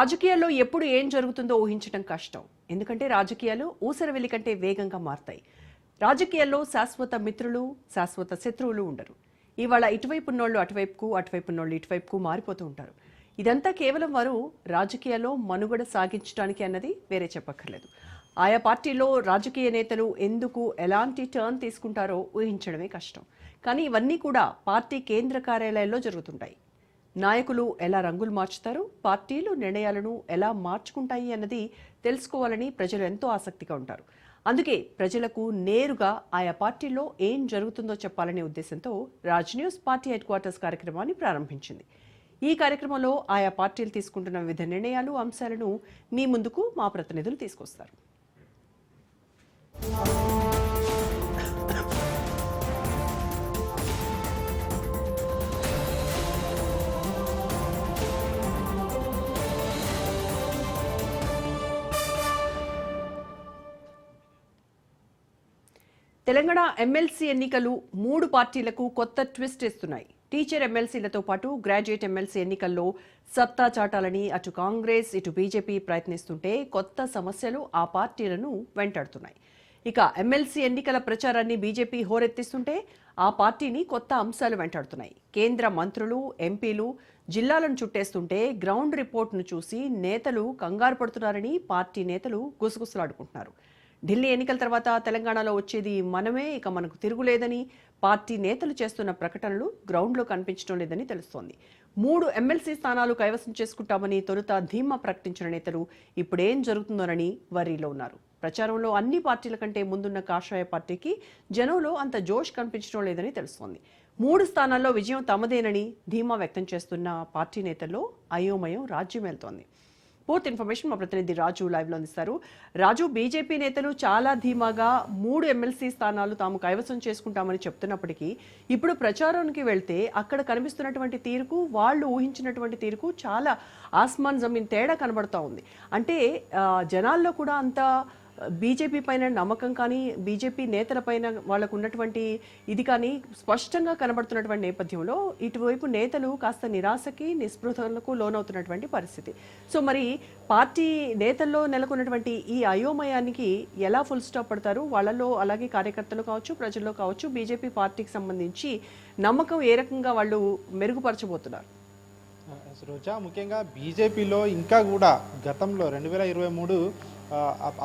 రాజకీయాల్లో ఎప్పుడు ఏం జరుగుతుందో ఊహించడం కష్టం. ఎందుకంటే రాజకీయాలు ఊసరవెల్లి కంటే వేగంగా మారతాయి. రాజకీయాల్లో శాశ్వత మిత్రులు శాశ్వత శత్రువులు ఉండరు. ఇవాళ ఇటువైపు ఉన్నోళ్ళు అటువైపుకు అటువైపు ఉన్నోళ్ళు ఇటువైపుకు మారిపోతూ ఉంటారు. ఇదంతా కేవలం వారు రాజకీయాల్లో మనుగడ సాగించడానికి అన్నది వేరే చెప్పక్కర్లేదు. ఆయా పార్టీలో రాజకీయ నేతలు ఎందుకు ఎలాంటి టర్న్ తీసుకుంటారో ఊహించడమే కష్టం. కానీ ఇవన్నీ కూడా పార్టీ కేంద్ర కార్యాలయాల్లో జరుగుతుంటాయి. నాయకులు ఎలా రంగులు మార్చుతారు పార్టీలు నిర్ణయాలను ఎలా మార్చుకుంటాయి అన్నది తెలుసుకోవాలని ప్రజలు ఎంతో ఆసక్తిగా ఉంటారు. అందుకే ప్రజలకు నేరుగా ఆయా పార్టీల్లో ఏం జరుగుతుందో చెప్పాలనే ఉద్దేశంతో Raj news party headquarters కార్యక్రమాన్ని ప్రారంభించింది. ఈ కార్యక్రమంలో ఆయా పార్టీలు తీసుకుంటున్న వివిధ నిర్ణయాలు అంశాలను మీ ముందుకు మా ప్రతినిధులు తీసుకొస్తారు. తెలంగాణ ఎమ్మెల్సీ ఎన్నికలు మూడు పార్టీలకు కొత్త ట్విస్ట్ ఇస్తున్నాయి టీచర్ ఎమ్మెల్సీలతో పాటు గ్రాడ్యుయేట్ ఎమ్మెల్సీ ఎన్నికల్లో సత్తా చాటాలని అటు కాంగ్రెస్ ఇటు బీజేపీ ప్రయత్నిస్తుంటే కొత్త సమస్యలు ఆ పార్టీలను వెంటాడుతున్నాయి. ఇక ఎమ్మెల్సీ ఎన్నికల ప్రచారాన్ని బీజేపీ హోరెత్తిస్తుంటే ఆ పార్టీని కొత్త అంశాలు వెంటాడుతున్నాయి. కేంద్ర మంత్రులు ఎంపీలు జిల్లాలను చుట్టేస్తుంటే గ్రౌండ్ రిపోర్ట్ను చూసి నేతలు కంగారు పడుతున్నారని పార్టీ నేతలు గుసగుసలాడుకుంటున్నారు. ఢిల్లీ ఎన్నికల తర్వాత తెలంగాణలో వచ్చేది మనమే ఇక మనకు తిరుగులేదని పార్టీ నేతలు చేస్తున్న ప్రకటనలు గ్రౌండ్లో కనిపించడం లేదని తెలుస్తోంది. మూడు ఎమ్మెల్సీ స్థానాలు కైవసం చేసుకుంటామని తొలుత ధీమా ప్రకటించిన నేతలు ఇప్పుడేం జరుగుతుందోనని వర్రీలో ఉన్నారు. ప్రచారంలో అన్ని పార్టీల కంటే ముందున్న కాషాయ పార్టీకి జనంలో అంత జోష్ కనిపించడం లేదని తెలుస్తోంది. మూడు స్థానాల్లో విజయం తమదేనని ధీమా వ్యక్తం చేస్తున్న పార్టీ నేతల్లో అయోమయం రాజ్యమేలుతోంది. పూర్తి ఇన్ఫర్మేషన్ మా ప్రతినిధి రాజు లైవ్లో అందిస్తారు. రాజు బీజేపీ నేతలు చాలా ధీమాగా మూడు ఎమ్మెల్సీ స్థానాలు తాము కైవసం చేసుకుంటామని చెప్తున్నప్పటికీ ఇప్పుడు ప్రచారానికి వెళ్తే అక్కడ కనిపిస్తున్నటువంటి తీరుకు వాళ్ళు ఊహించినటువంటి తీరుకు చాలా ఆస్మాన్ జమీన్ తేడా కనబడుతూ ఉంది. అంటే జనాల్లో కూడా అంత బీజేపీ పైన నమ్మకం కానీ బీజేపీ నేతల పైన వాళ్ళకు ఉన్నటువంటి ఇది కానీ స్పష్టంగా కనబడుతున్నటువంటి నేపథ్యంలో ఇటువైపు నేతలు కాస్త నిరాశకి నిస్పృహలకు లోనవుతున్నటువంటి పరిస్థితి. సో మరి పార్టీ నేతల్లో నెలకొన్నటువంటి ఈ అయోమయానికి ఎలా ఫుల్ స్టాప్ పడతారు? వాళ్ళలో అలాగే కార్యకర్తలు కావచ్చు ప్రజల్లో కావచ్చు బీజేపీ పార్టీకి సంబంధించి నమ్మకం ఏ రకంగా వాళ్ళు మెరుగుపరచబోతున్నారు? రోజా ముఖ్యంగా బీజేపీలో ఇంకా కూడా గతంలో రెండు వేల ఇరవై మూడు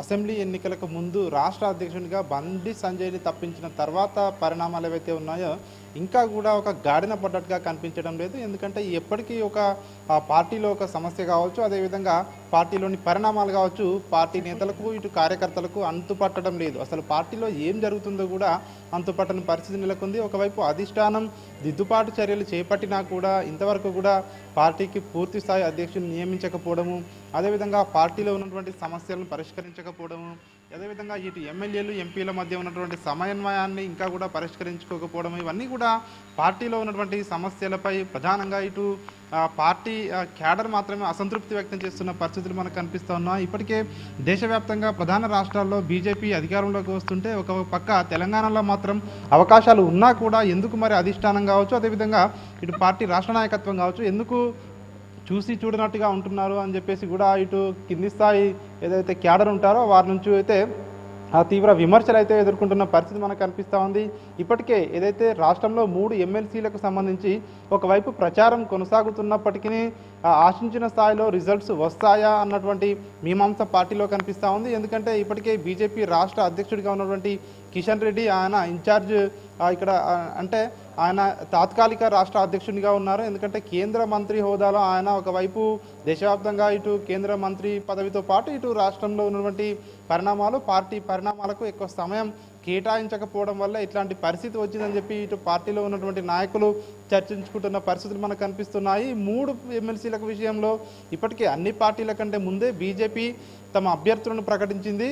అసెంబ్లీ ఎన్నికలకు ముందు రాష్ట్ర అధ్యక్షునిగా బండి సంజయ్ని తప్పించిన తర్వాత పరిణామాలు ఏవైతే ఉన్నాయో ఇంకా కూడా ఒక గాడిన పడ్డట్టుగా కనిపించడం లేదు. ఎందుకంటే ఎప్పటికీ ఒక పార్టీలో ఒక సమస్య కావచ్చు అదేవిధంగా పార్టీలోని పరిణామాలు కావచ్చు పార్టీ నేతలకు ఇటు కార్యకర్తలకు అంతుపట్టడం లేదు. అసలు పార్టీలో ఏం జరుగుతుందో కూడా అంతుపట్టని పరిస్థితి నెలకొంది. ఒకవైపు అధిష్టానం దిద్దుబాటు చర్యలు చేపట్టినా కూడా ఇంతవరకు కూడా పార్టీకి పూర్తి స్థాయి అధ్యక్షులు నియమించకపోవడము అదేవిధంగా పార్టీలో ఉన్నటువంటి సమస్యలను పరిష్కరించకపోవడము అదేవిధంగా ఇటు ఎమ్మెల్యేలు ఎంపీల మధ్య ఉన్నటువంటి సమన్వయాన్ని ఇంకా కూడా పరిష్కరించుకోకపోవడం ఇవన్నీ కూడా పార్టీలో ఉన్నటువంటి సమస్యలపై ప్రధానంగా ఇటు పార్టీ క్యాడర్ మాత్రమే అసంతృప్తి వ్యక్తం చేస్తున్న పరిస్థితులు మనకు కనిపిస్తూ ఉన్నాయి. ఇప్పటికే దేశవ్యాప్తంగా ప్రధాన రాష్ట్రాల్లో బీజేపీ అధికారంలోకి వస్తుంటే ఒక పక్క తెలంగాణలో మాత్రం అవకాశాలు ఉన్నా కూడా ఎందుకు మరి అధిష్టానం కావచ్చు? అదేవిధంగా ఇటు పార్టీ రాష్ట్ర నాయకత్వం కావచ్చు. ఎందుకు చూసి చూడనట్టుగా ఉంటున్నారు అని చెప్పేసి కూడా ఇటు కింది స్థాయి ఏదైతే క్యాడర్ ఉంటారో వారి నుంచి అయితే ఆ తీవ్ర విమర్శలు అయితే ఎదుర్కొంటున్న పరిస్థితి మనకు కనిపిస్తూ ఉంది. ఇప్పటికే ఏదైతే రాష్ట్రంలో మూడు ఎమ్మెల్సీలకు సంబంధించి ఒకవైపు ప్రచారం కొనసాగుతున్నప్పటికీ ఆశించిన స్థాయిలో రిజల్ట్స్ వస్తాయా అన్నటువంటి మీమాంస పార్టీలో కనిపిస్తూ ఉంది. ఎందుకంటే ఇప్పటికే బీజేపీ రాష్ట్ర అధ్యక్షుడిగా ఉన్నటువంటి కిషన్ రెడ్డి ఆయన ఇన్ఛార్జ్ ఇక్కడ అంటే ఆయన తాత్కాలిక రాష్ట్ర అధ్యక్షునిగా ఉన్నారు. ఎందుకంటే కేంద్ర మంత్రి హోదాలో ఆయన ఒకవైపు దేశవ్యాప్తంగా ఇటు కేంద్ర మంత్రి పదవితో పాటు ఇటు రాష్ట్రంలో ఉన్నటువంటి పరిణామాలు పార్టీ పరిణామాలకు ఎక్కువ సమయం కేటాయించకపోవడం వల్ల ఇట్లాంటి పరిస్థితి వచ్చిందని చెప్పి ఇటు పార్టీలో ఉన్నటువంటి నాయకులు చర్చించుకుంటున్న పరిస్థితులు మనకు కనిపిస్తున్నాయి. మూడు ఎమ్మెల్సీలకు విషయంలో ఇప్పటికే అన్ని పార్టీల కంటే ముందే బీజేపీ తమ అభ్యర్థులను ప్రకటించింది.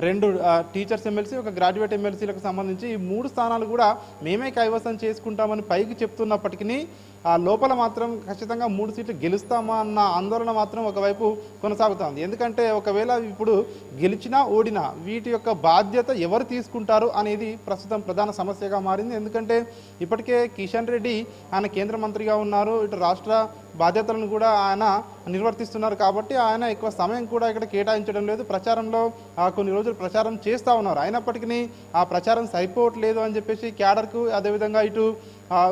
రెండు టీచర్స్ ఎమ్మెల్సీ ఒక గ్రాడ్యుయేట్ ఎమ్మెల్సీలకు సంబంధించి ఈ మూడు స్థానాలు కూడా మేమే కైవసం చేసుకుంటామని పైకి చెప్తున్నప్పటికీ లోపల మాత్రం ఖచ్చితంగా మూడు సీట్లు గెలుస్తామా అన్న ఆందోళన మాత్రం ఒకవైపు కొనసాగుతుంది ఎందుకంటే ఒకవేళ ఇప్పుడు గెలిచినా ఓడినా వీటి యొక్క బాధ్యత ఎవరు తీసుకుంటారు అనేది ప్రస్తుతం ప్రధాన సమస్యగా మారింది. ఎందుకంటే ఇప్పటికే కిషన్ రెడ్డి ఆయన కేంద్ర మంత్రిగా ఉన్నారు. ఇటు రాష్ట్ర బాధ్యతలను కూడా ఆయన నిర్వర్తిస్తున్నారు కాబట్టి ఆయన ఎక్కువ సమయం కూడా ఇక్కడ కేటాయించడం లేదు. ప్రచారంలో కొన్ని రోజులు ప్రచారం చేస్తూ ఉన్నారు. అయినప్పటికీ ఆ ప్రచారం సరిపోవట్లేదు అని చెప్పేసి క్యాడర్కు అదేవిధంగా ఇటు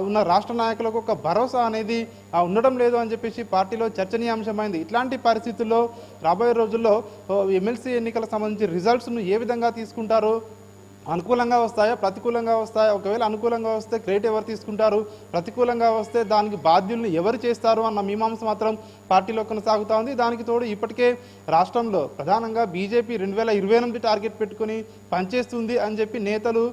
ఉన్న రాష్ట్ర నాయకులకు ఒక భరోసా అనేది ఉండడం లేదు అని చెప్పేసి పార్టీలో చర్చనీయాంశమైంది. ఇట్లాంటి పరిస్థితుల్లో రాబోయే రోజుల్లో ఎమ్మెల్సీ ఎన్నికలకు సంబంధించి రిజల్ట్స్ను ఏ విధంగా తీసుకుంటారు? అనుకూలంగా వస్తాయా? ప్రతికూలంగా వస్తాయా? ఒకవేళ అనుకూలంగా వస్తే క్రెడిట్ ఎవరు తీసుకుంటారు? ప్రతికూలంగా వస్తే దానికి బాధ్యుల్ని ఎవరు చేస్తారు అన్న మీమాంస మాత్రం పార్టీలో కొనసాగుతూ ఉంది. దానికి తోడు ఇప్పటికే రాష్ట్రంలో ప్రధానంగా బీజేపీ రెండు వేల ఇరవై ఎనిమిది టార్గెట్ పెట్టుకుని పనిచేస్తుంది అని చెప్పి నేతలు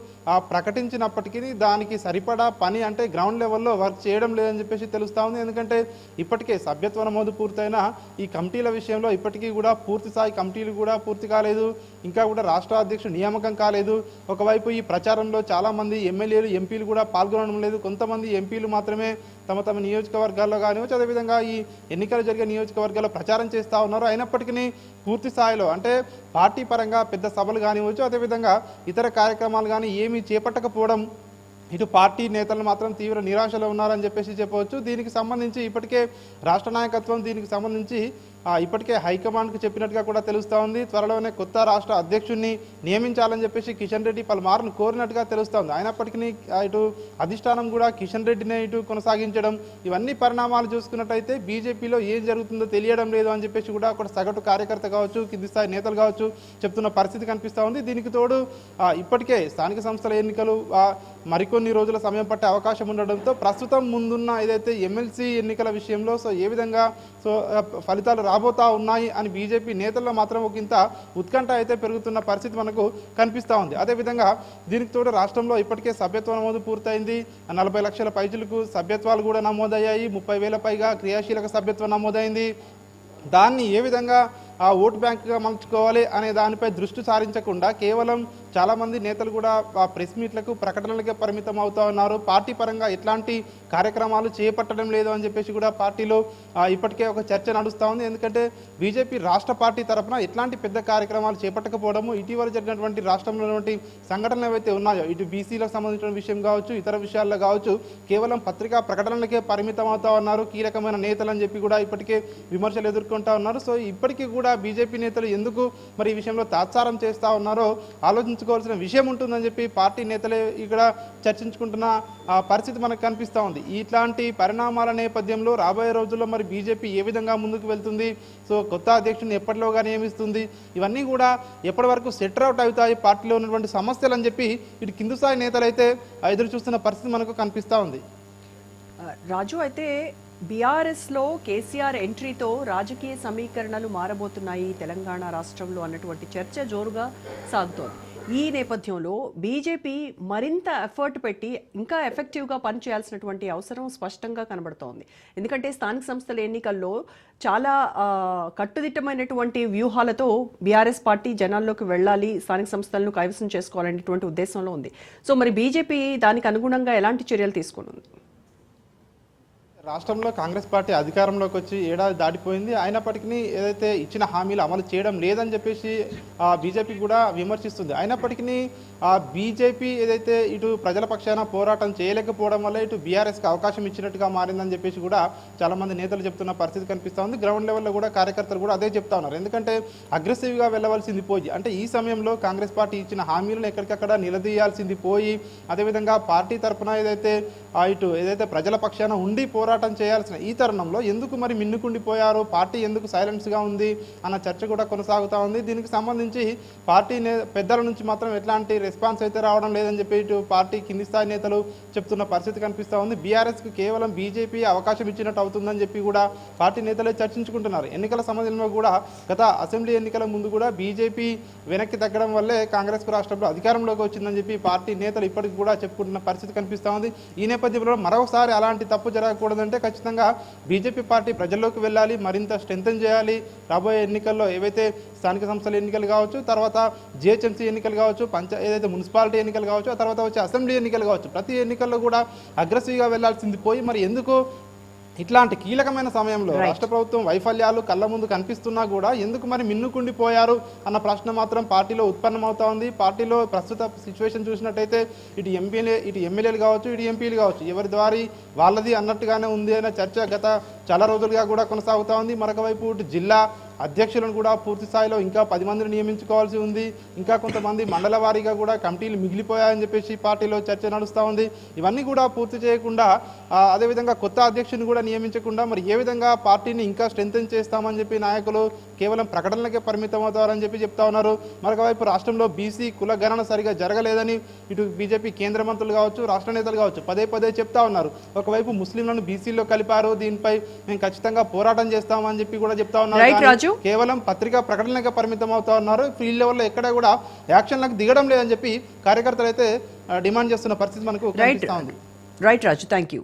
ప్రకటించినప్పటికీ దానికి సరిపడా పని అంటే గ్రౌండ్ లెవెల్లో వర్క్ చేయడం లేదని చెప్పేసి తెలుస్తూ ఉంది. ఎందుకంటే ఇప్పటికే సభ్యత్వ నమోదు పూర్తయిన ఈ కమిటీల విషయంలో ఇప్పటికీ కూడా పూర్తి స్థాయి కమిటీలు కూడా పూర్తి కాలేదు. ఇంకా కూడా రాష్ట్ర అధ్యక్షుడు నియామకం కాలేదు. ఒకవైపు ఈ ప్రచారంలో చాలా మంది ఎమ్మెల్యేలు ఎంపీలు కూడా పాల్గొనడం లేదు. కొంతమంది ఎంపీలు మాత్రమే తమ తమ నియోజకవర్గాల్లో కానివచ్చు అదేవిధంగా ఈ ఎన్నికలు జరిగే నియోజకవర్గాల్లో ప్రచారం చేస్తూ ఉన్నారు. అయినప్పటికీ పూర్తి స్థాయిలో అంటే పార్టీ పరంగా పెద్ద సభలు కానివచ్చు అదేవిధంగా ఇతర కార్యక్రమాలు కానీ ఏమీ చేపట్టకపోవడం ఇటు పార్టీ నేతలు మాత్రం తీవ్ర నిరాశలో ఉన్నారని చెప్పేసి చెప్పవచ్చు. దీనికి సంబంధించి ఇప్పటికే రాష్ట్ర నాయకత్వం దీనికి సంబంధించి ఇప్పటికే హైకమాండ్కు చెప్పినట్టుగా కూడా తెలుస్తూ ఉంది. త్వరలోనే కొత్త రాష్ట్ర అధ్యక్షుడిని నియమించాలని చెప్పేసి కిషన్ రెడ్డి పలుమార్లు కోరినట్టుగా తెలుస్తూ ఉంది. అయినప్పటికీ ఇటు అధిష్టానం కూడా కిషన్ రెడ్డినే ఇటు కొనసాగించడం ఇవన్నీ పరిణామాలు చూసుకున్నట్టయితే బీజేపీలో ఏం జరుగుతుందో తెలియడం లేదు అని చెప్పేసి కూడా ఒక సగటు కార్యకర్త కావచ్చు కింది స్థాయి నేతలు కావచ్చు చెప్తున్న పరిస్థితి కనిపిస్తూ ఉంది. దీనికి తోడు ఇప్పటికే స్థానిక సంస్థల ఎన్నికలు మరికొన్ని రోజుల సమయం పట్టే అవకాశం ఉండడంతో ప్రస్తుతం ముందున్న ఏదైతే ఎమ్మెల్సీ ఎన్నికల విషయంలో సో ఏ విధంగా సో ఫలితాలు ఫలితాలు రాబోతా ఉన్నాయి అని బీజేపీ నేతల్లో మాత్రం ఒక ఇంత ఉత్కంఠ అయితే పెరుగుతున్న పరిస్థితి మనకు కనిపిస్తూ ఉంది. అదేవిధంగా దీనికి తోడు రాష్ట్రంలో ఇప్పటికే సభ్యత్వ నమోదు పూర్తయింది. నలభై లక్షల పైచులకు సభ్యత్వాలు కూడా నమోదయ్యాయి. ముప్పై వేల పైగా క్రియాశీలక సభ్యత్వం నమోదైంది. దాన్ని ఏ విధంగా ఆ ఓటు బ్యాంకుగా మలుచుకోవాలి అనే దానిపై దృష్టి సారించకుండా కేవలం చాలామంది నేతలు కూడా ఆ ప్రెస్ మీట్లకు ప్రకటనలకే పరిమితం అవుతా ఉన్నారు. పార్టీ పరంగా ఎట్లాంటి కార్యక్రమాలు చేపట్టడం లేదు అని చెప్పేసి కూడా పార్టీలో ఇప్పటికే ఒక చర్చ నడుస్తూ ఉంది. ఎందుకంటే బీజేపీ రాష్ట్ర పార్టీ తరఫున ఎట్లాంటి పెద్ద కార్యక్రమాలు చేపట్టకపోవడము ఇటీవల జరిగినటువంటి రాష్ట్రంలో ఉన్నటువంటి సంఘటనలు ఏవైతే ఉన్నాయో ఇటు బీసీలకు సంబంధించిన విషయం కావచ్చు ఇతర విషయాల్లో కావచ్చు కేవలం పత్రికా ప్రకటనలకే పరిమితం అవుతా ఉన్నారు. కీలకమైన నేతలు అని చెప్పి కూడా ఇప్పటికే విమర్శలు ఎదుర్కొంటా ఉన్నారు. సో ఇప్పటికీ కూడా బీజేపీ నేతలు ఎందుకు మరి ఈ విషయంలో తాత్సారం చేస్తూ ఉన్నారో ఆలోచించుకోవాల్సిన విషయం ఉంటుందని చెప్పి పార్టీ నేతలే ఇక్కడ చర్చించుకుంటున్న ఆ, పరిస్థితి మనకు కనిపిస్తూ ఉంది. ఇట్లాంటి పరిణామాల నేపథ్యంలో రాబోయే రోజుల్లో మరి బీజేపీ ఏ విధంగా ముందుకు వెళ్తుంది? సో కొత్త అధ్యక్షుడిని ఎప్పటిలోగా నియమిస్తుంది? ఇవన్నీ కూడా ఎప్పటి వరకు సెటర్ అవుట్ అవుతాయి పార్టీలో ఉన్నటువంటి సమస్యలు అని చెప్పి ఇటు కింది స్థాయి నేతలు అయితే ఎదురు చూస్తున్న పరిస్థితి మనకు కనిపిస్తూ ఉంది. రాజు అయితే బీఆర్ఎస్లో కేసీఆర్ ఎంట్రీతో రాజకీయ సమీకరణలు మారబోతున్నాయి తెలంగాణ రాష్ట్రంలో అన్నటువంటి చర్చ జోరుగా సాగుతోంది. ఈ నేపథ్యంలో బీజేపీ మరింత ఎఫర్ట్ పెట్టి ఇంకా ఎఫెక్టివ్గా పనిచేయాల్సినటువంటి అవసరం స్పష్టంగా కనబడుతోంది. ఎందుకంటే స్థానిక సంస్థల ఎన్నికల్లో చాలా కట్టుదిట్టమైనటువంటి వ్యూహాలతో బీఆర్ఎస్ పార్టీ జనాల్లోకి వెళ్ళాలి స్థానిక సంస్థలను కైవసం చేసుకోవాలనేటువంటి ఉద్దేశంలో ఉంది. సో మరి బీజేపీ దానికి అనుగుణంగా ఎలాంటి చర్యలు తీసుకుని రాష్ట్రంలో కాంగ్రెస్ పార్టీ అధికారంలోకి వచ్చి ఏడాది దాటిపోయింది. అయినప్పటికీ ఏదైతే ఇచ్చిన హామీలు అమలు చేయడం లేదని చెప్పేసి బీజేపీ కూడా విమర్శిస్తుంది. అయినప్పటికీ బీజేపీ ఏదైతే ఇటు ప్రజల పక్షాన పోరాటం చేయలేకపోవడం వల్ల ఇటు బీఆర్ఎస్కి అవకాశం ఇచ్చినట్టుగా మారిందని చెప్పేసి కూడా చాలామంది నేతలు చెప్తున్న పరిస్థితి కనిపిస్తూ ఉంది. గ్రౌండ్ లెవెల్లో కూడా కార్యకర్తలు కూడా అదే చెప్తా ఉన్నారు. ఎందుకంటే అగ్రెసివ్గా వెళ్ళవలసింది పోయి అంటే ఈ సమయంలో కాంగ్రెస్ పార్టీ ఇచ్చిన హామీలను ఎక్కడికక్కడ నిలదీయాల్సింది పోయి అదేవిధంగా పార్టీ తరఫున ఏదైతే ఇటు ఏదైతే ప్రజల పక్షాన ఉండి పోరాటం చేయాల్సిన ఈ తరుణంలో ఎందుకు మరి మిన్నుకుండిపోయారు? పార్టీ ఎందుకు సైలెన్స్గా ఉంది? అన్న చర్చ కూడా కొనసాగుతూ ఉంది. దీనికి సంబంధించి పార్టీ పెద్దల నుంచి మాత్రం ఎట్లాంటి రెస్పాన్స్ అయితే రావడం లేదని చెప్పి ఇటు పార్టీ కింది స్థాయి నేతలు చెప్తున్న పరిస్థితి కనిపిస్తూ ఉంది. బీఆర్ఎస్కి కేవలం బీజేపీ అవకాశం ఇచ్చినట్టు అవుతుందని చెప్పి కూడా పార్టీ నేతలే చర్చించుకుంటున్నారు. ఎన్నికల సమయంలో కూడా గత అసెంబ్లీ ఎన్నికల ముందు కూడా బీజేపీ వెనక్కి తగ్గడం వల్లే కాంగ్రెస్ రాష్ట్రంలో అధికారంలోకి వచ్చిందని చెప్పి పార్టీ నేతలు ఇప్పటికి కూడా చెప్పుకుంటున్న పరిస్థితి కనిపిస్తూ ఉంది. ఈ నేపథ్యంలో మరొకసారి అలాంటి తప్పు జరగకూడదంటే ఖచ్చితంగా బీజేపీ పార్టీ ప్రజల్లోకి వెళ్ళాలి మరింత స్ట్రెంథన్ చేయాలి. రాబోయే ఎన్నికల్లో ఏవైతే స్థానిక సంస్థల ఎన్నికలు కావచ్చు తర్వాత జిహెచ్ఎంసీ ఎన్నికలు కావచ్చు పంచ ఏదైతే మున్సిపాలిటీ ఎన్నికలు కావచ్చు ఆ తర్వాత వచ్చే అసెంబ్లీ ఎన్నికలు కావచ్చు ప్రతి ఎన్నికల్లో కూడా అగ్రెసివ్గా వెళ్ళాల్సింది పోయి మరి ఎందుకు ఇట్లాంటి కీలకమైన సమయంలో రాష్ట్ర ప్రభుత్వం వైఫల్యాలు కళ్ళ ముందు కనిపిస్తున్నా కూడా ఎందుకు మరి మిన్నుకుండిపోయారు అన్న ప్రశ్న మాత్రం పార్టీలో ఉత్పన్నమవుతా ఉంది. పార్టీలో ప్రస్తుత సిచ్యువేషన్ చూసినట్టయితే ఇటు ఎంపీలే ఇటు ఎమ్మెల్యేలు కావచ్చు ఇటు ఎంపీలు కావచ్చు ఎవరి ద్వారా వాళ్ళది అన్నట్టుగానే ఉంది అనే చర్చ గత చాలా రోజులుగా కూడా కొనసాగుతా ఉంది. మరొక వైపు ఇటు జిల్లా అధ్యక్షులను కూడా పూర్తి స్థాయిలో ఇంకా పది మందిని నియమించుకోవాల్సి ఉంది. ఇంకా కొంతమంది మండల వారీగా కూడా కమిటీలు మిగిలిపోయాయని చెప్పేసి పార్టీలో చర్చ నడుస్తూ ఉంది. ఇవన్నీ కూడా పూర్తి చేయకుండా అదేవిధంగా కొత్త అధ్యక్షుని కూడా నియమించకుండా మరి ఏ విధంగా పార్టీని ఇంకా స్ట్రెంథెన్ చేస్తామని చెప్పి నాయకులు కేవలం ప్రకటనలకే పరిమితం అవుతారని చెప్పి చెప్తా ఉన్నారు. మరొక వైపు రాష్ట్రంలో బీసీ కుల గణన సరిగా జరగలేదని ఇటు బీజేపీ కేంద్ర మంత్రులు కావచ్చు రాష్ట్ర నేతలు కావచ్చు పదే పదే చెప్తా ఉన్నారు. ఒకవైపు ముస్లింలను బీసీలో కలిపారు దీనిపై మేము ఖచ్చితంగా పోరాటం చేస్తామని చెప్పి కూడా చెప్తా ఉన్నారు. రాజు. కేవలం పత్రికా ప్రకటనలకే పరిమితం అవుతా ఉన్నారు. ఫీల్డ్ లెవెల్లో ఎక్కడ కూడా యాక్షన్లకు దిగడం లేదని చెప్పి కార్యకర్తలు అయితే డిమాండ్ చేస్తున్న పరిస్థితి మనకు రైట్ రాజు థ్యాంక్ యూ